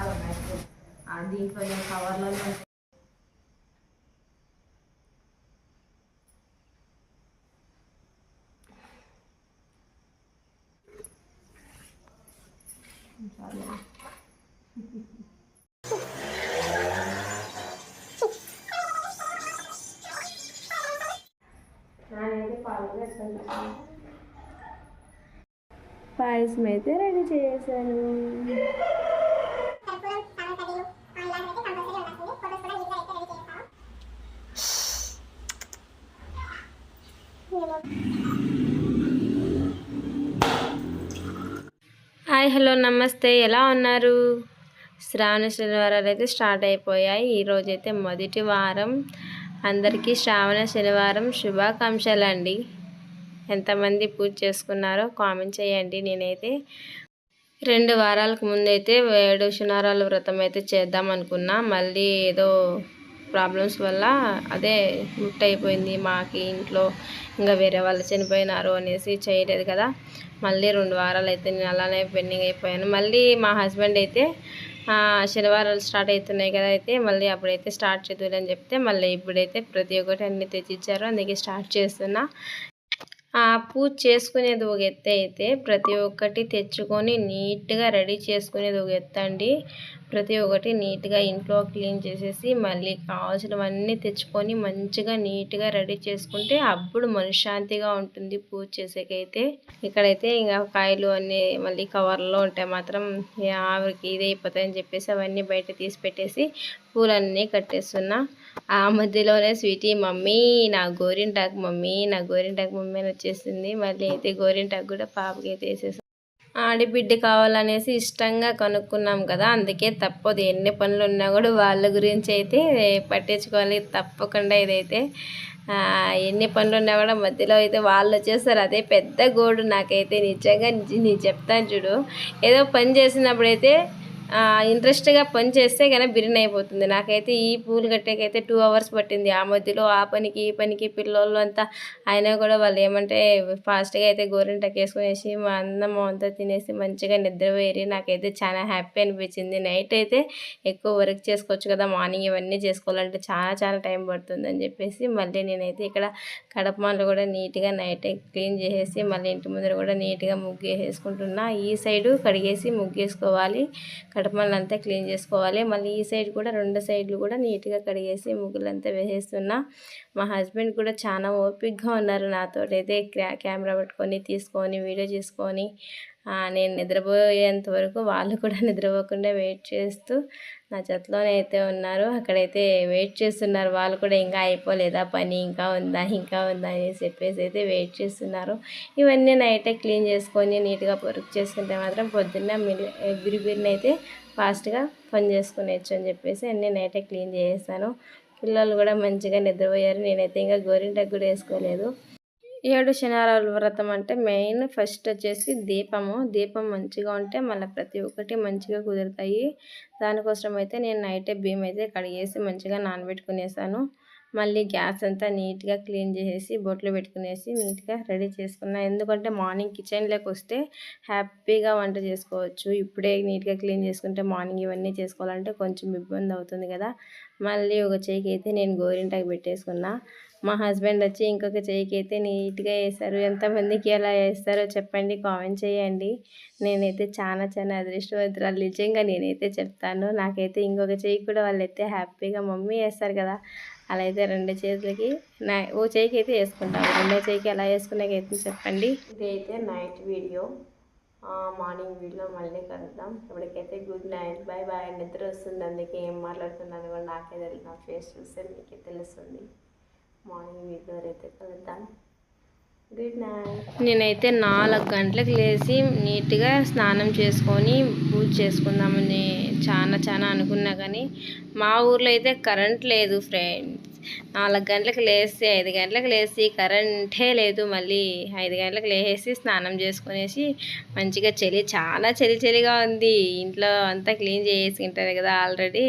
రకాలు ఉన్నాయి దీంట్లో కవర్లలో పాయసం అయితే రెడీ చేశాను. హాయ్ హలో నమస్తే. ఎలా ఉన్నారు? శ్రావణ శనివారాలు అయితే స్టార్ట్ అయిపోయాయి. ఈరోజు అయితే మొదటి వారం. అందరికీ శ్రావణ శనివారం శుభాకాంక్షలు అండి ఎంతమంది పూజ చేసుకున్నారో కామెంట్ చేయండి. నేనైతే రెండు వారాలకు ముందైతే ఏడు శనివారాల వ్రతం అయితే చేద్దాం అనుకున్నా. మళ్ళీ ఏదో ప్రాబ్లమ్స్ వల్ల అదే ముట్టయిపోయింది మాకి ఇంట్లో. ఇంకా వేరే వాళ్ళు చనిపోయినారు అనేసి చేయలేదు కదా. మళ్ళీ రెండు వారాలు అయితే నేను అలానే పెండింగ్ అయిపోయాను. మళ్ళీ మా హస్బెండ్ అయితే శనివారాలు స్టార్ట్ అవుతున్నాయి కదా అయితే మళ్ళీ అప్పుడైతే స్టార్ట్ చేద్దామని చెప్తే మళ్ళీ ఇప్పుడైతే ప్రతి ఒక్కటి అన్ని తెచ్చిచ్చారు. అందుకే స్టార్ట్ చేస్తున్నా. ఆ పూజ చేసుకునేది ఒక ఎత్తు అయితే ప్రతి ఒక్కటి తెచ్చుకొని నీట్గా రెడీ చేసుకునేది ఒక ఎత్తు అండి. ప్రతి ఒక్కటి నీట్గా ఇంట్లో క్లీన్ చేసేసి మళ్ళీ కావాల్సినవన్నీ తెచ్చుకొని మంచిగా నీట్గా రెడీ చేసుకుంటే అప్పుడు మనశ్శాంతిగా ఉంటుంది పూజ చేసేకైతే. ఇక్కడైతే ఇంకా కాయలు అన్నీ మళ్ళీ కవర్లో ఉంటాయి మాత్రం ఆవిరికి ఇది అయిపోతాయని చెప్పేసి అవన్నీ బయట తీసి పెట్టేసి పూలన్నీ కట్టేస్తున్నా. ఆ మధ్యలోనే స్వీటీ మమ్మీ నా గోరింటాకు మమ్మీ నా గోరింటాకు మమ్మీ అని వచ్చేసింది. మళ్ళీ అయితే గోరింటాకు కూడా పాపకి అయితే వేసేసాను ఆడిబిడ్డ కావాలనేసి ఇష్టంగా కనుక్కున్నాం కదా అందుకే తప్పదు. ఎన్ని పనులు ఉన్నా కూడా వాళ్ళ గురించి అయితే పట్టించుకోవాలి తప్పకుండా ఇదైతే. ఎన్ని పనులు ఉన్నా కూడా మధ్యలో అయితే వాళ్ళు వచ్చేస్తారు. అదే పెద్ద గోడు నాకైతే నిజంగా నిజ- నేను చెప్తాను చూడు. ఏదో పని చేసినప్పుడైతే ఇంట్రెస్ట్గా పని చేస్తే కానీ బిర్యానీ అయిపోతుంది. నాకైతే ఈ పూలు కట్టేకైతే టూ అవర్స్ పట్టింది. ఆ మధ్యలో ఆ పనికి ఈ పనికి పిల్లోళ్ళు అంతా అయినా కూడా వాళ్ళు ఏమంటే ఫాస్ట్గా అయితే గోరింటకి వేసుకునేసి మా అన్నం అంతా తినేసి మంచిగా నిద్రపోయి నాకైతే చాలా హ్యాపీ అనిపించింది. నైట్ అయితే ఎక్కువ వర్క్ చేసుకోవచ్చు కదా మార్నింగ్ ఇవన్నీ చేసుకోవాలంటే చాలా చాలా టైం పడుతుంది అని చెప్పేసి మళ్ళీ నేనైతే ఇక్కడ కడపమాలు కూడా నీట్గా నైట్ క్లీన్ చేసేసి మళ్ళీ ఇంటి ముందర కూడా నీట్గా ముగ్గు వేసుకుంటున్నా ఈ సైడు కడిగేసి ముగ్గు వేసుకోవాలి కడపమాలను క్లీన్ చేసుకోవాలి. మళ్ళీ ఈ సైడ్ కూడా రెండు సైడ్లు కూడా నీట్గా కడిగేసి ముగ్గులంతా వేసేస్తున్నా. మా హస్బెండ్ కూడా చాలా ఓపిక్గా ఉన్నారు నాతో అయితే కెమెరా పట్టుకొని తీసుకొని వీడియో చేసుకొని నేను నిద్రపోయేంత వరకు వాళ్ళు కూడా నిద్రపోకుండా వెయిట్ చేస్తూ నా జతలోనే అయితే ఉన్నారు. అక్కడైతే వెయిట్ చేస్తున్నారు. వాళ్ళు కూడా ఇంకా అయిపోలేదా? పని ఇంకా ఉందా? ఇంకా ఉందా? అని చెప్పేసి అయితే వెయిట్ చేస్తున్నారు. ఇవన్నీ నైటే క్లీన్ చేసుకొని నీట్గా వర్క్ చేసుకుంటే మాత్రం పొద్దున్న బిరిబిరిని అయితే ఫాస్ట్గా పని చేసుకునేచ్చు అని చెప్పేసి అన్నీ నైటే క్లీన్ చేసేసాను. పిల్లలు కూడా మంచిగా నిద్రపోయారు. నేనైతే ఇంకా గోరింటకు కూడా వేసుకోలేదు. ఏడు శనివారాల వ్రతం అంటే మెయిన్ ఫస్ట్ వచ్చేసి దీపము. దీపం మంచిగా ఉంటే మళ్ళీ ప్రతి ఒక్కటి మంచిగా కుదురుతాయి. దానికోసం అయితే నేను నైటే బియ్యం అయితే కడిగేసి మంచిగా నానబెట్టుకునేసాను. మళ్ళీ గ్యాస్ అంతా నీట్గా క్లీన్ చేసేసి బొట్లు పెట్టుకునేసి నీట్గా రెడీ చేసుకున్నా. ఎందుకంటే మార్నింగ్ కిచెన్లోకి వస్తే హ్యాపీగా వంట చేసుకోవచ్చు. ఇప్పుడే నీట్గా క్లీన్ చేసుకుంటే మార్నింగ్ ఇవన్నీ చేసుకోవాలంటే కొంచెం ఇబ్బంది అవుతుంది కదా. మళ్ళీ ఒక చేయికి అయితే నేను గోరింటాకు పెట్టేసుకున్నా. మా హస్బెండ్ వచ్చి ఇంకొక చేయికి అయితే నీట్గా వేస్తారు ఎంతమందికి ఎలా వేస్తారో చెప్పండి కామెంట్ చేయండి. నేనైతే చాలా చాలా అదృష్టవంతురాలు. నిజంగా నేనైతే చెప్తాను. నాకైతే ఇంకొక చేయి కూడా వాళ్ళైతే హ్యాపీగా మమ్మీ వేస్తారు కదా. అలా అయితే రెండు చేతులకి నా ఓ చేయికి అయితే వేసుకుంటాము రెండో చేయికి ఎలా వేసుకున్నాకైతే చెప్పండి. ఇదైతే నైట్ వీడియో. మార్నింగ్ వీడియో మళ్ళీ కలుద్దాం. ఇప్పటికైతే గుడ్ నైట్. Bye bye. నిద్ర వస్తుంది అందుకే ఏం మాట్లాడుతున్నాను కూడా నాకే తెలియదు. నా ఫేస్ చూస్తే మీకే తెలుస్తుంది. మార్నింగ్ అయితే కలుద్దాం. గుడ్ నైట్ నేనైతే నాలుగు గంటలకు లేచి నీట్గా స్నానం చేసుకొని పూజ చేసుకుందామని చాలా చాలా అనుకున్నా కానీ మా ఊర్లో అయితే కరెంట్ లేదు ఫ్రెండ్. నాలుగు గంటలకు లేసి ఐదు గంటలకు లేచి కరెంటే లేదు. మళ్ళీ ఐదు గంటలకు లేసి స్నానం చేసుకునేసి మంచిగా చలి చాలా చలి చలిగా ఉంది. ఇంట్లో అంతా క్లీన్ చేసేసుకుంటారు కదా ఆల్రెడీ.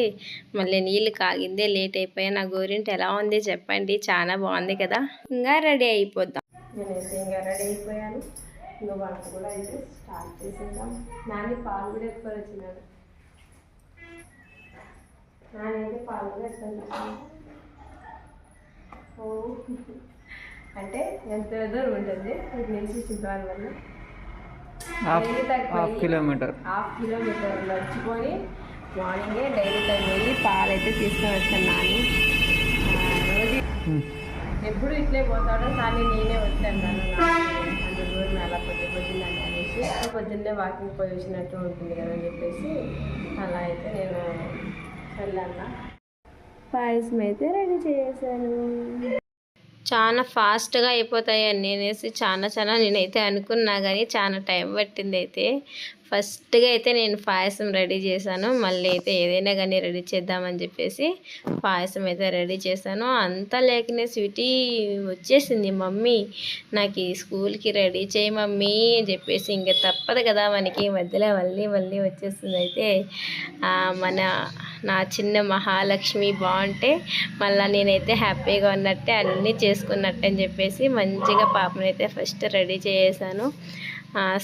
మళ్ళీ నీళ్ళు కాగిందే లేట్ అయిపోయా నా గోరింటి ఎలా ఉంది చెప్పండి. చాలా బాగుంది కదా. ఇంకా రెడీ అయిపోద్దాం. నేనైతే ఇంకా రెడీ అయిపోయాను. ఇంకా వంట కూడా అయితే స్టార్ట్ చేసేద్దాం. నాని పాలు కూడా ఎక్కువ వచ్చినాడు. నానైతే పాలు ఓ. అంటే ఎంత దూరం ఉంటుంది? ఇటు నుంచి చింతవాళ్ళ వల్ల హాఫ్ కిలోమీటర్. హాఫ్ కిలోమీటర్ నడుచుకొని మార్నింగే డైలీ టైం వెళ్ళి పాలు అయితే తీసుకొని వచ్చాను నాని. రోజు ఎప్పుడు ఇట్లే పోతాడో కానీ నేనే వచ్చాను అంత దూరం అలా పొద్దు పొద్దున్న అనేసి పొద్దున్నే వాకింగ్ పోయి వచ్చినట్టు ఉంటుంది కదా అని చెప్పేసి అలా అయితే నేను వెళ్ళాను. పాయసం అయితే రెడీ చేశాను చాలా ఫాస్ట్గా అయిపోతాయి అని నేనేసి చాలా చాలా నేనైతే అనుకున్నా కానీ చాలా టైం పట్టింది అయితే ఫస్ట్గా అయితే నేను పాయసం రెడీ చేశాను. మళ్ళీ అయితే ఏదైనా కానీ రెడీ చేద్దామని చెప్పేసి పాయసం అయితే రెడీ చేశాను. అంతా లేకనే స్వీటీ వచ్చేసింది మమ్మీ నాకు స్కూల్కి రెడీ చేయి మమ్మీ అని చెప్పేసి ఇంకా తప్పదు కదా మనకి మధ్యలో మళ్ళీ మళ్ళీ వచ్చేస్తుంది అయితే. మన నా చిన్న మహాలక్ష్మి బాగుంటే మళ్ళీ నేనైతే హ్యాపీగా ఉన్నట్టే అన్నీ చేసుకున్నట్టే అని చెప్పేసి మంచిగా పాపనైతే ఫస్ట్ రెడీ చేసాను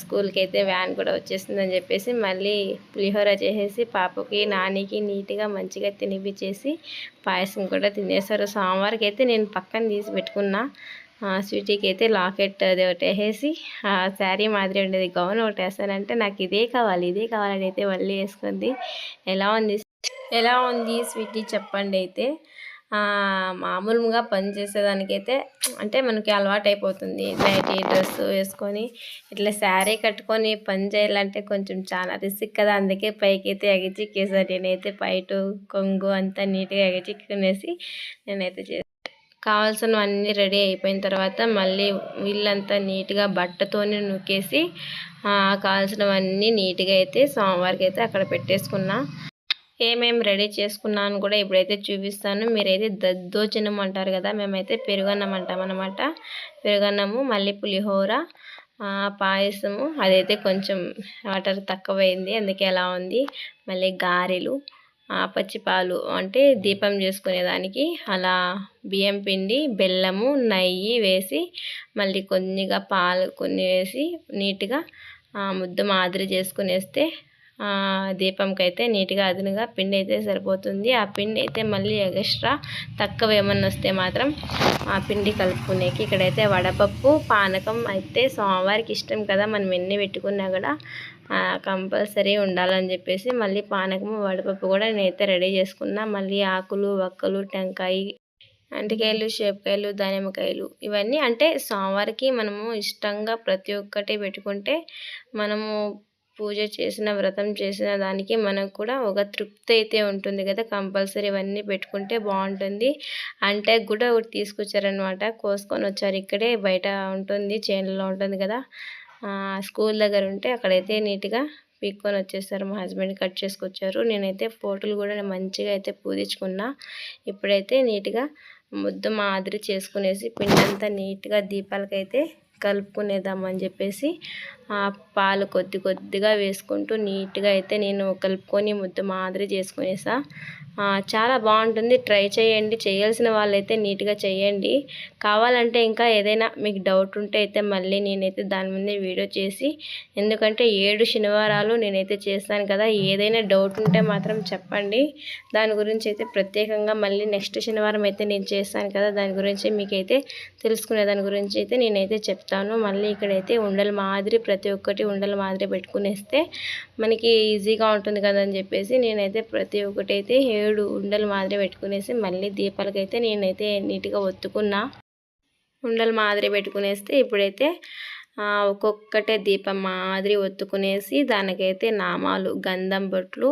స్కూల్కి అయితే వ్యాన్ కూడా వచ్చేసిందని చెప్పేసి మళ్ళీ పులిహోర చేసేసి పాపకి నానికి నీట్గా మంచిగా తినిపించేసి పాయసం కూడా తినేసారు. సోమవారికి అయితే నేను పక్కన తీసి పెట్టుకున్నా. స్వీటీకి అయితే లాకెట్ అది ఒకటి వేసేసి ఆ శారీ మాదిరి ఉండేది. గౌన్ ఒకటి వేస్తానంటే నాకు ఇదే కావాలి ఇదే కావాలని అయితే మళ్ళీ వేసుకుంది. ఎలా ఉంది? ఎలా ఉంది స్వీటీ? చెప్పండి అయితే. మామూలుగా పని చేసేదానికైతే అంటే మనకి అలవాటు అయిపోతుంది నైట్ డ్రెస్ వేసుకొని ఇట్లా శారీ కట్టుకొని పని చేయాలంటే కొంచెం చాలా రిస్క్ కదా. అందుకే పైకి అయితే ఎగచిక్కేసాను నేనైతే పైటు కొంగు అంతా నీట్గా ఎగచిక్కునేసి నేనైతే చేసాను కావాల్సినవన్నీ రెడీ అయిపోయిన తర్వాత మళ్ళీ వీళ్ళంతా నీట్గా బట్టతోనే నూకేసి కావాల్సినవన్నీ నీట్గా అయితే సోమవారికి అయితే అక్కడ పెట్టేసుకున్నా. ఏమేమి రెడీ చేసుకున్నాను కూడా ఇప్పుడైతే చూపిస్తాను. మీరైతే దద్దోజనం అంటారు కదా మేమైతే పెరుగన్నం అంటాం అనమాట పెరుగన్నము మళ్ళీ పులిహోర పాయసము. అదైతే కొంచెం వాటర్ తక్కువైంది అందుకే అలా ఉంది. మళ్ళీ గారెలు ఆ, పచ్చిపాలు అంటే దీపం చేసుకునేదానికి అలా బియ్యం పిండి బెల్లము నెయ్యి వేసి మళ్ళీ కొన్నిగా పాలు కొన్ని వేసి నీట్గా ఆ, ముద్ద మాదిరి చేసుకునేస్తే దీపంకి అయితే నీట్గా అదునుగా పిండి అయితే సరిపోతుంది. ఆ పిండి అయితే మళ్ళీ ఎక్స్ట్రా తక్కువ ఏమన్నా వస్తే మాత్రం ఆ పిండి కలుపుకునేకి ఇక్కడైతే వడపప్పు పానకం అయితే సోమవారికి ఇష్టం కదా. మనం ఎన్ని పెట్టుకున్నా కూడా కంపల్సరీ ఉండాలని చెప్పేసి మళ్ళీ పానకము వడపప్పు కూడా నేనైతే రెడీ చేసుకున్నా. మళ్ళీ ఆకులు వక్కలు టెంకాయ అంటికాయలు షేపకాయలు దానిమ్మకాయలు ఇవన్నీ అంటే సోమవారికి మనము ఇష్టంగా ప్రతి ఒక్కటి పెట్టుకుంటే మనము పూజ చేసిన వ్రతం చేసిన దానికి మనకు కూడా ఒక తృప్తి అయితే ఉంటుంది కదా. కంపల్సరీ ఇవన్నీ పెట్టుకుంటే బాగుంటుంది. అంటే కూడా ఒకటి తీసుకొచ్చారనమాట కోసుకొని వచ్చారు. ఇక్కడే బయట ఉంటుంది. చేనులో ఉంటుంది కదా. స్కూల్ దగ్గర ఉంటే అక్కడైతే నీట్గా పీక్కొని వచ్చేసారు. మా హస్బెండ్ కట్ చేసుకొచ్చారు. నేనైతే ఫోటోలు కూడా మంచిగా అయితే పూజించుకున్నా. ఇప్పుడైతే నీట్గా ముద్ద మాదిరి చేసుకునేసి పిండి అంతా నీట్గా దీపాలకైతే కలుపుకునేద్దామని చెప్పేసి పాలు కొద్ది కొద్దిగా వేసుకుంటూ నీట్గా అయితే నేను కలుపుకొని ముద్ద మాదిరి చేసుకునేసా. చాలా బాగుంటుంది. ట్రై చేయండి. చేయాల్సిన వాళ్ళైతే నీట్గా చేయండి. కావాలంటే ఇంకా ఏదైనా మీకు డౌట్ ఉంటే అయితే మళ్ళీ నేనైతే దాని ముందే వీడియో చేసి ఎందుకంటే ఏడు శనివారాలు నేనైతే చేస్తాను కదా ఏదైనా డౌట్ ఉంటే మాత్రం చెప్పండి. దాని గురించి అయితే ప్రత్యేకంగా మళ్ళీ నెక్స్ట్ శనివారం అయితే నేను చేస్తాను కదా దాని గురించి మీకైతే తెలుసుకునే దాని గురించి అయితే నేనైతే చెప్తాను. మళ్ళీ ఇక్కడైతే ఉండల మాదిరి ప్రతి ఒక్కటి ఉండల మాదిరి పెట్టుకునేస్తే మనకి ఈజీగా ఉంటుంది కదా అని చెప్పేసి నేనైతే ప్రతి ఒక్కటి అయితే ఏడు ఉండల మాదిరి పెట్టుకునేసి మళ్ళీ దీపాలకైతే నేనైతే నీట్గా ఒత్తుకున్నా. ఉండల మాదిరి పెట్టుకునేస్తే ఇప్పుడైతే ఒక్కొక్కటే దీపం మాదిరి ఒత్తుకునేసి దానికైతే నామాలు గంధం బొట్లు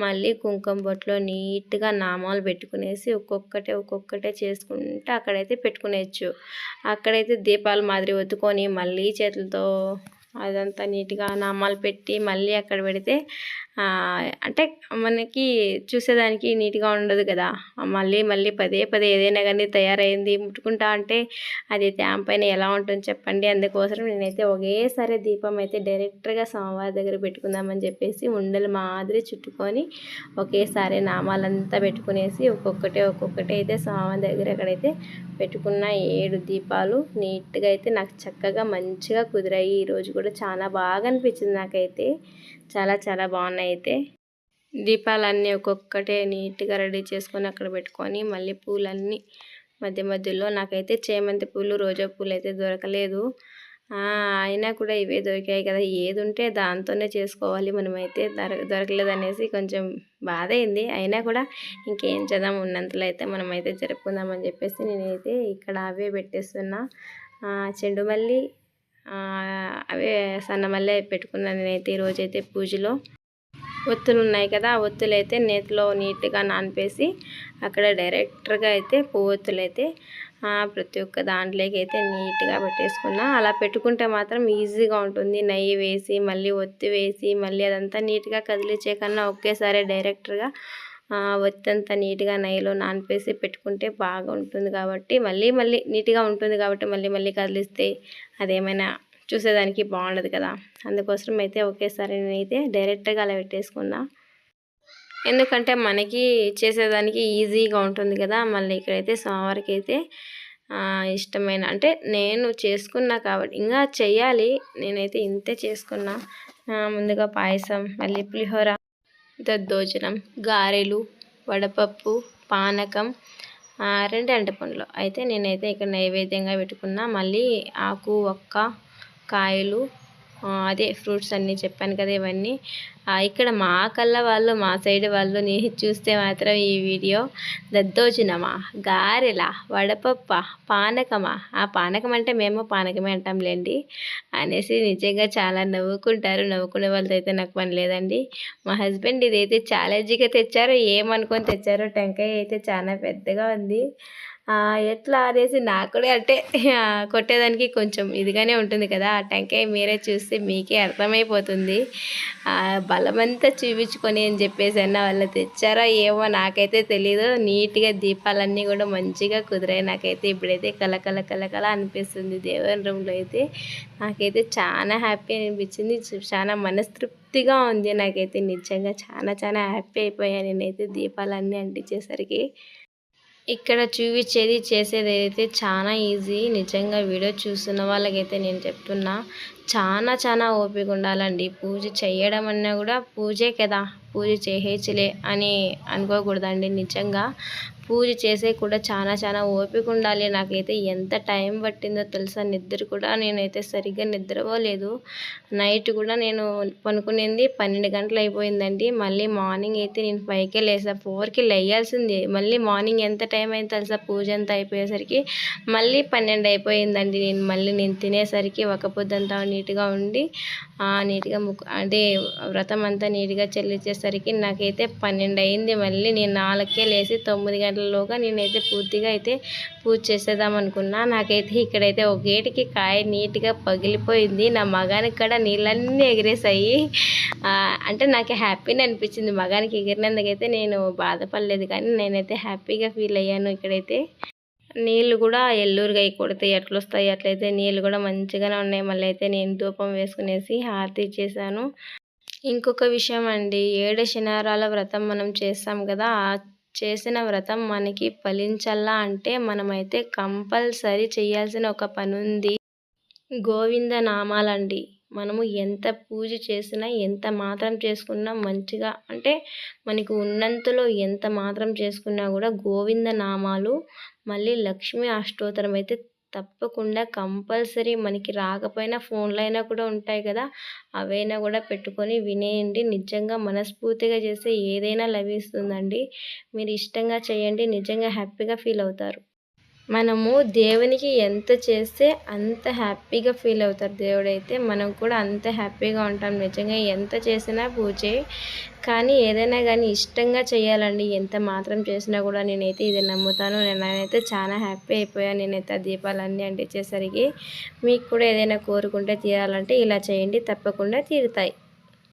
మళ్ళీ కుంకుమ బొట్లు నీట్గా నామాలు పెట్టుకునేసి ఒక్కొక్కటే ఒక్కొక్కటే చేసుకుంటే అక్కడైతే పెట్టుకునేచ్చు. అక్కడైతే దీపాలు మాదిరి ఒత్తుకొని మళ్ళీ చేతులతో అదంతా నీట్గా నామాలు పెట్టి మళ్ళీ అక్కడ పెడితే అంటే మనకి చూసేదానికి నీట్గా ఉండదు కదా. మళ్ళీ మళ్ళీ పదే పదే ఏదైనా కానీ తయారైంది ముట్టుకుంటా అంటే అది ట్యాంప్ పైన ఎలా ఉంటుంది చెప్పండి. అందుకోసం నేనైతే ఒకేసారి దీపం అయితే డైరెక్ట్గా సోమవారి దగ్గర పెట్టుకుందామని చెప్పేసి ఉండలు మాదిరి చుట్టుకొని ఒకేసారి నామాలంతా పెట్టుకునేసి ఒక్కొక్కటే ఒక్కొక్కటి అయితే సోమవారి దగ్గర అక్కడైతే పెట్టుకున్న ఏడు దీపాలు నీట్గా అయితే నాకు చక్కగా మంచిగా కుదిరాయి. ఈరోజు కూడా చాలా బాగా అనిపించింది నాకైతే. చాలా చాలా బాగున్నాయి అయితే. దీపాలన్నీ ఒక్కొక్కటే నీట్గా రెడీ చేసుకొని అక్కడ పెట్టుకొని మళ్ళీ పూలన్నీ మధ్య మధ్యలో నాకైతే చేమంతి పూలు రోజా పూలు అయితే దొరకలేదు. అయినా కూడా ఇవే దొరికాయి కదా. ఏది ఉంటే దాంతోనే చేసుకోవాలి మనమైతే. దొర దొరకలేదు అనేసి కొంచెం బాధ అయింది అయినా కూడా ఇంకేం చేద్దాం ఉన్నంతలో అయితే మనమైతే జరుపుకుందామని చెప్పేసి నేనైతే ఇక్కడ అవే పెట్టేస్తున్నా. చెండు మల్లి అవే సన్నమల్లె పెట్టుకున్నాను నేనైతే ఈరోజైతే పూజలో. ఒత్తులు ఉన్నాయి కదా ఆ ఒత్తులు అయితే నేతిలో నీట్గా నానిపేసి అక్కడ డైరెక్ట్గా అయితే పువ్వొత్తులు అయితే ప్రతి ఒక్క దాంట్లోకి అయితే నీట్గా పెట్టేసుకున్నా. అలా పెట్టుకుంటే మాత్రం ఈజీగా ఉంటుంది. నెయ్యి వేసి మళ్ళీ ఒత్తి వేసి మళ్ళీ అదంతా నీట్గా కదిలించే కన్నా ఒకేసారి డైరెక్ట్గా ఒత్తి నీట్గా నెయ్యిలో నానిపేసి పెట్టుకుంటే బాగా ఉంటుంది కాబట్టి మళ్ళీ మళ్ళీ నీట్గా ఉంటుంది కాబట్టి మళ్ళీ మళ్ళీ కదిలిస్తే అదేమైనా చూసేదానికి బాగుండదు కదా. అందుకోసం అయితే ఒకేసారి నేనైతే డైరెక్ట్గా అలా పెట్టేసుకున్నా. ఎందుకంటే మనకి చేసేదానికి ఈజీగా ఉంటుంది కదా. మళ్ళీ ఇక్కడైతే సోమవారికి అయితే ఇష్టమైన అంటే నేను చేసుకున్నా కాబట్టి ఇంకా చెయ్యాలి. నేనైతే ఇంతే చేసుకున్నా. ముందుగా పాయసం మళ్ళీ పులిహోర దద్దోజనం గారెలు వడపప్పు పానకం రెండు అంటపండ్లు అయితే నేనైతే ఇక్కడ నైవేద్యంగా పెట్టుకున్నా. మళ్ళీ ఆకు ఒక్క కాయలు అదే ఫ్రూట్స్ అన్నీ చెప్పాను కదా ఇవన్నీ. ఇక్కడ మా కళ్ళ వాళ్ళు మా సైడ్ వాళ్ళు నేను చూస్తే మాత్రం ఈ వీడియో దద్దోజనమా గారెల వడపప్ప పానకమా? ఆ పానకం అంటే మేము పానకమే అంటాంలేండి అనేసి నిజంగా చాలా నవ్వుకుంటారు. నవ్వుకునే వాళ్ళతో అయితే నాకు పని లేదండి. మా హస్బెండ్ ఇదైతే ఛాలెంజ్గా తెచ్చారు ఏమనుకొని తెచ్చారో టెంకాయ అయితే చాలా పెద్దగా ఉంది. ఎట్లా ఆరేసి నాకు కూడా అంటే కొట్టేదానికి కొంచెం ఇదిగానే ఉంటుంది కదా. ఆ టెంకాయ మీరే చూస్తే మీకే అర్థమైపోతుంది. బలమంతా చూపించుకొని అని చెప్పేసి అన్న వాళ్ళు తెచ్చారో ఏమో నాకైతే తెలీదు. నీట్గా దీపాలన్నీ కూడా మంచిగా కుదిరాయి. నాకైతే ఇప్పుడైతే కలకల కలకల అనిపిస్తుంది దేవుని రూమ్లో అయితే. నాకైతే చాలా హ్యాపీ అనిపించింది. చాలా మనస్తృప్తిగా ఉంది. నాకైతే నిజంగా చాలా చాలా హ్యాపీ అయిపోయాను నేనైతే దీపాలన్నీ అంటించేసరికి. ఇక్కడ చూపించేది చేసేది అయితే చాలా ఈజీ నిజంగా వీడియో చూస్తున్న వాళ్ళకైతే నేను చెప్తున్నా. చాలా చాలా ఓపిక ఉండాలండి. పూజ చేయడం అన్నా కూడా పూజే కదా. పూజ చేయచ్చులే అని అనుకోకూడదండి నిజంగా. పూజ చేసే కూడా చాలా చాలా ఓపిక ఉండాలి. నాకైతే ఎంత టైం పట్టిందో తెలుసా? నిద్ర కూడా నేనైతే సరిగ్గా నిద్రపోలేదు. నైట్ కూడా నేను పనుకునేది పన్నెండు గంటలు అయిపోయిందండి. మళ్ళీ మార్నింగ్ అయితే నేను ఫైవ్కే లేసా. ఫోర్కి లేయాల్సింది. మళ్ళీ మార్నింగ్ ఎంత టైం అయింది తెలుసా? పూజ అంతా అయిపోయేసరికి మళ్ళీ పన్నెండు అయిపోయిందండి. నేను మళ్ళీ నేను తినేసరికి ఒక పొద్దంతా నీట్గా ఉండి నీట్గా ముక్కు అదే వ్రతం అంతా నీట్గా చెల్లించేసరికి నాకైతే పన్నెండు అయింది మళ్ళీ. నేను నాలుగుకే లేచి తొమ్మిది గంటలలోగా నేనైతే పూర్తిగా అయితే పూజ చేసేద్దాం అనుకున్నా. నాకైతే ఇక్కడైతే ఒక గేటుకి కాయ నీట్గా పగిలిపోయింది. నా మగానికి కూడా నీళ్ళన్నీ ఎగిరేసాయి. అంటే నాకు హ్యాపీని అనిపించింది. మగానికి ఎగిరినందుకైతే నేను బాధపడలేదు కానీ నేనైతే హ్యాపీగా ఫీల్ అయ్యాను ఇక్కడైతే. నీళ్ళు కూడా ఎల్లూరుగా కొడతాయి ఎట్లా వస్తాయి అట్లయితే నీళ్ళు కూడా మంచిగానే ఉన్నాయి. మళ్ళీ అయితే నేను ధూపం వేసుకునేసి హారతి చేశాను ఇంకొక విషయం అండి ఏడు శనివారాల వ్రతం మనం చేస్తాం కదా ఆ చేసిన వ్రతం మనకి ఫలించల్లా అంటే మనమైతే కంపల్సరీ చేయాల్సిన ఒక పని ఉంది గోవింద నామాలండి. మనము ఎంత పూజ చేసినా ఎంత మాత్రం చేసుకున్నా మంచిగా అంటే మనకు ఉన్నంతలో ఎంత మాత్రం చేసుకున్నా కూడా గోవింద నామాలు మళ్ళీ లక్ష్మీ అష్టోత్తరం అయితే తప్పకుండా కంపల్సరీ మనకి రాకపోయినా ఫోన్లో అయినా కూడా ఉంటాయి కదా అవైనా కూడా పెట్టుకొని వినేయండి. నిజంగా మనస్ఫూర్తిగా చేస్తే ఏదైనా లభిస్తుందండి. మీరు ఇష్టంగా చేయండి నిజంగా హ్యాపీగా ఫీల్ అవుతారు. మనము దేవునికి ఎంత చేస్తే అంత హ్యాపీగా ఫీల్ అవుతారు. దేవుడైతే మనం కూడా అంత హ్యాపీగా ఉంటాం. నిజంగా ఎంత చేసినా పూజే. కానీ ఏదైనా కానీ ఇష్టంగా చేయాలండి. ఎంత మాత్రం చేసినా కూడా నేనైతే ఇది నమ్ముతాను. నేనైతే చాలా హ్యాపీ అయిపోయాను నేనైతే ఆ దీపాలన్నీ అంటించేసరికి. మీకు కూడా ఏదైనా కోరుకుంటే తీరాలంటే ఇలా చేయండి. తప్పకుండా తీరుతాయి.